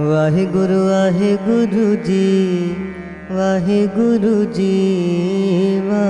Waheguru Waheguru ji Waheguru ji Waheguru